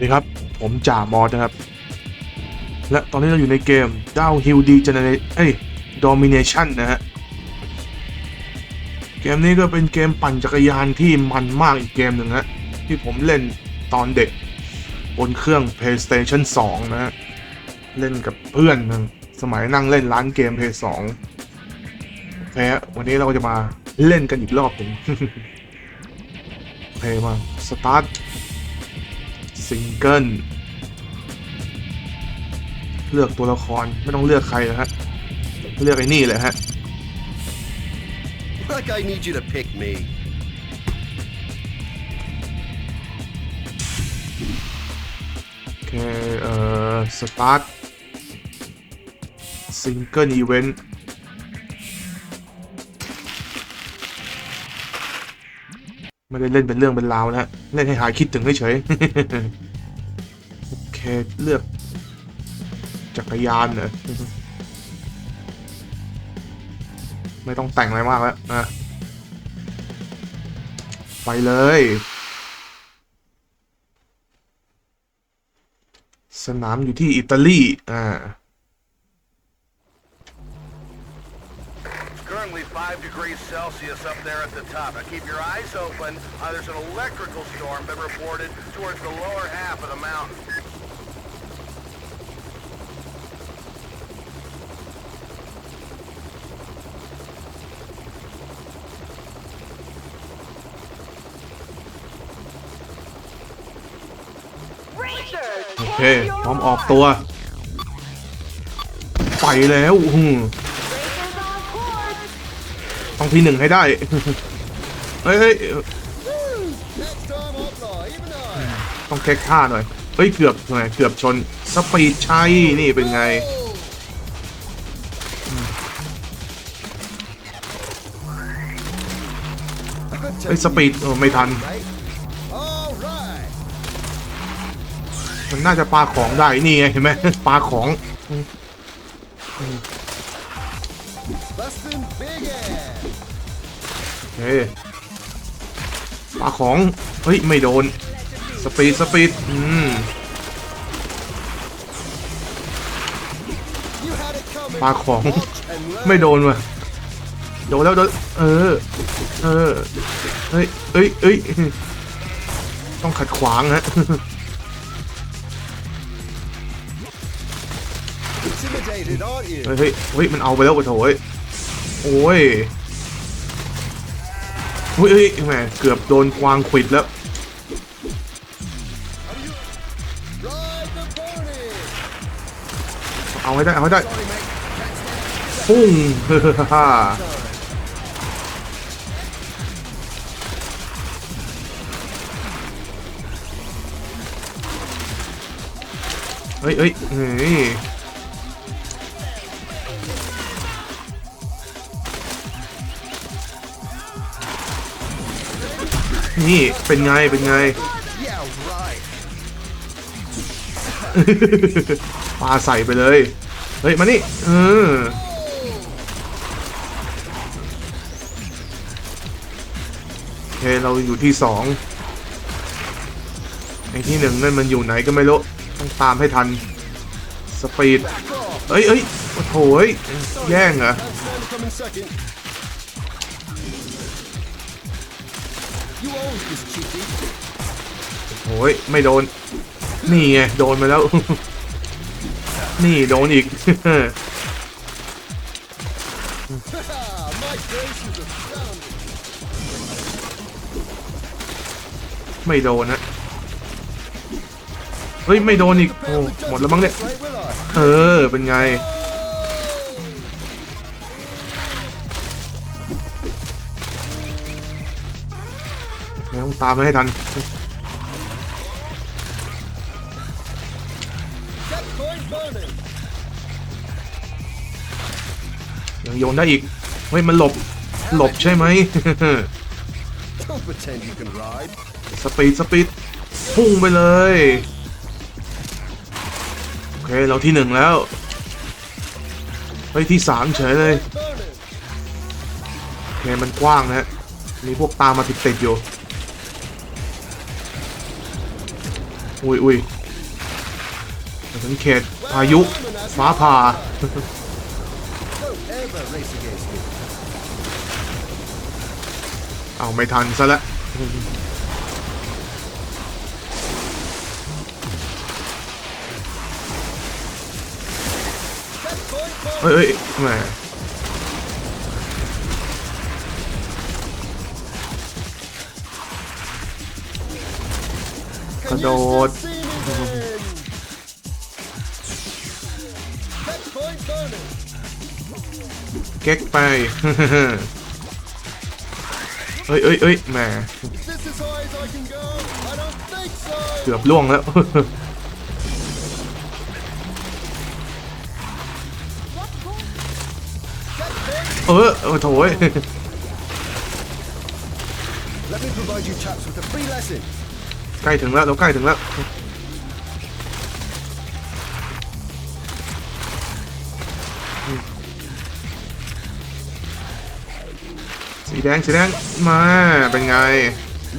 ดีครับ ผมจ่ามอสนะครับ และตอนนี้เราอยู่ในเกม Downhill D Generate เอ้ย Domination นะฮะ เกมนี้ก็เป็นเกมปั่นจักรยานที่มันมากอีกเกมหนึ่งฮะ ที่ผมเล่นตอนเด็ก บนเครื่อง PlayStation 2 นะฮะ เล่นกับเพื่อนนะสมัยนั่งเล่นร้านเกม PS 2 โอเควันนี้เราก็จะมาเล่นกันอีกรอบหนึ่งโอเคมาสตาร์ท ซิงเกิลเลือกตัวละครไม่ต้องเลือกใครนะฮะเลือกไอ้นี่เลยฮะ Like I need you to pick me. โอเคเอ่อสตาร์ทซิงเกิลอีเวนต์ ไม่ได้เล่นเป็นเรื่องเป็นราวนะฮะเล่นให้หายคิดถึงเฉยๆโอเคเลือก จักรยานเหรอไม่ต้องแต่งอะไรมากแล้วนะไปเลย สนามอยู่ที่อิตาลีอ่า 65 degrees Celsius up there at the top. Now keep your eyes open. Uh, there's an electrical storm been reported towards the lower half of the mountain. โอเคพร้อมออกตัว ไปแล้ว ต้องที่หนึ่งให้ได้ เฮ้ยเฮ้ยต้องเช็คท่าหน่อย เฮ้ย เกือบหน่อยเกือบชน สปีดชัย นี่เป็นไง เฮ้ย สปีดไม่ทัน มันน่าจะปาของได้ นี่ไง เห็นไหมปาของ Bustin' big ass. เฮ้ปาของ เฮ้ย ไม่โดน สปีด สปีด อืม You had it coming. ปาของ Watch and learn. ไม่โดนว่ะโดนแล้วโดนเออ เออ เฮ้ยเอ้ยเอ้ย ต้องขัดขวางฮะ เฮ้ยเฮ้ยเฮ้ยมันเอาไปแล้วโอ้โถยโอ้ยเฮ้ยเฮ้ยแหมเกือบโดนกวางขวิดแล้วเอาให้ได้เอาให้ได้ Sorry, mate. พุ่งฮ่าเฮ้ยเฮ้ยเฮ้ย นี่เป็นไงเป็นไง Yeah, right. ปาใส่ไปเลย เฮ้ย มานี่เออโอเค เราอยู่ที่สองไอ้ที่หนึ่งนั่นมันอยู่ไหนก็ไม่รู้ ต้องตามให้ทัน สปีด เอ้ยเอ้ยโอ้โหเฮ้ยแย่งเหรอ โอ้ยไม่โดน นี่ไงโดนไปแล้ว นี่โดนอีก ไม่โดนนะเฮ้ย ไม่โดนอีก โอ้หมดแล้วมั้งเนี่ย เออ เป็นไง ต้องตามมาให้ทัน Checkpoint burning. ยังโยนได้อีก เฮ้ย มันหลบ หลบใช่ไหม Don't pretend you can ride. สปีด สปีด พุ่งไปเลย โอเค เราที่หนึ่งแล้ว เฮ้ย ที่สามเฉยเลย Burning. โอเค มันกว้างนะฮะมีพวกตามมาติดๆอยู่ อุ้ยอุ้ยสังเกตพายุฟ้าผ่าเอาไม่ทันซะแล้วเฮ้ยเฮ้ยแหม กระโดด เก๊กไป เอ้ยเอ้ยเอ้ยแหมเกือบล่วงแล้วเออโอ้โถย ใกล้ถึงแล้วเราใกล้ถึงแล้วสีแดงสีแดงมาเป็นไง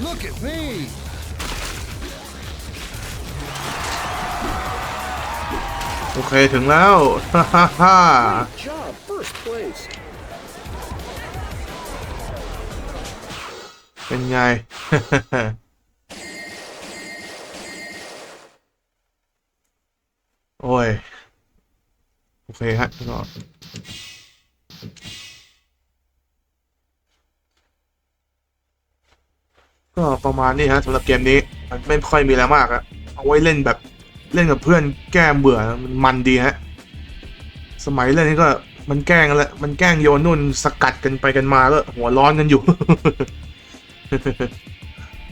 Look at me. โอเคถึงแล้วฮ่าฮ่าฮ่า Job, first place. เป็นไง โอ้ย โอเคฮะก็ก็ประมาณนี้ฮะสำหรับเกมนี้ มันไม่ค่อยมีอะไรมากอะเอาไว้เล่นแบบเล่นกับเพื่อนแก้เบื่อมันมันดีฮะ สมัยเล่นนี่ก็มันแกล้งแหละมันแกล้งโยนนุ่นสกัดกันไปกันมาก็หัวร้อนกันอยู่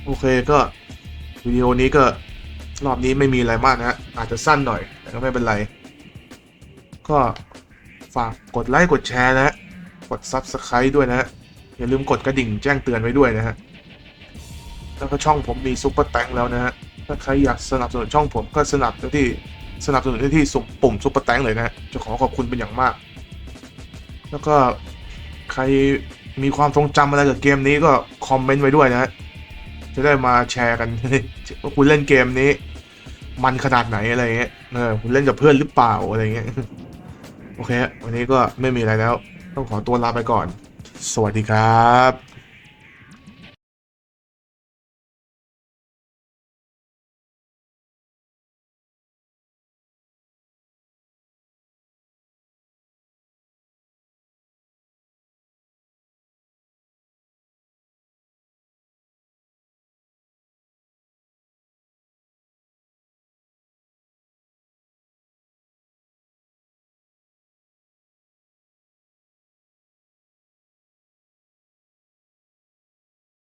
โอเคก็วิดีโอนี้ก็รอบนี้ไม่มีอะไรมากนะฮะอาจจะสั้นหน่อย แต่ก็ไม่เป็นไร ก็ฝากกดไลค์กดแชร์นะฮะ กด Subscribe ด้วยนะฮะ อย่าลืมกดกระดิ่งแจ้งเตือนไว้ด้วยนะฮะ แล้วก็ช่องผมมีซุปเปอร์แตงแล้วนะฮะ ถ้าใครอยากสนับสนุนช่องผมก็สนับได้ที่สนับสนุนได้ที่สุ่มปุ่มซุปเปอร์แตงเลยนะฮะ จะขอขอบคุณเป็นอย่างมาก แล้วก็ใครมีความทรงจำอะไรกับเกมนี้ก็คอมเมนต์ไว้ด้วยนะฮะ จะได้มาแชร์กันว่าคุณเล่นเกมนี้ มันขนาดไหนอะไรเงี้ยเออคุณเล่นกับเพื่อนหรือเปล่าอะไรเงี้ยโอเค วันนี้ก็ไม่มีอะไรแล้ว ต้องขอตัวลาไปก่อน สวัสดีครับ